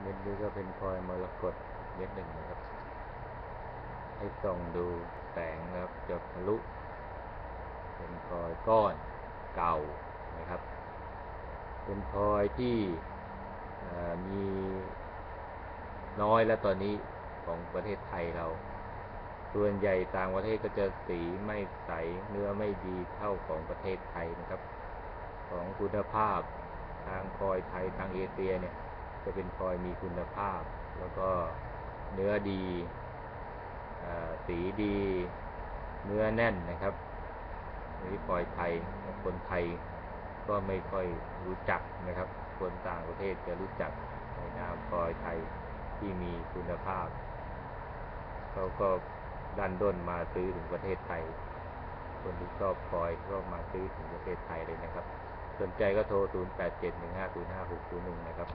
เม็ดนี้ก็เป็นพลอยมรกตเม็ดหนึ่งนะครับ ให้ส่องดูแสงนะครับจะทะลุเป็นพลอยก้อนเก่านะครับ เป็นพลอยที่มีน้อยแล้วตอนนี้ของประเทศไทยเรา ส่วนใหญ่ต่างประเทศก็จะสีไม่ใสเนื้อไม่ดีเท่าของประเทศไทยนะครับ ของคุณภาพทางพลอยไทยทางเอเชียเนี่ย จะเป็นพลอยมีคุณภาพ แล้วก็เนื้อดีอสีดี เนื้อแน่นนะครับนี่พลอยไทยคนไทยก็ไม่ค่อยรู้จักนะครับ คนต่างประเทศจะรู้จักในนามพลอยไทยที่มีคุณภาพเขาก็ดันด้นมาซื้อถึงประเทศไทย คนที่ชอบพลอยก็มาซื้อถึงประเทศไทยเลยนะครับ สนใจก็โทร 0871505601 นะครับ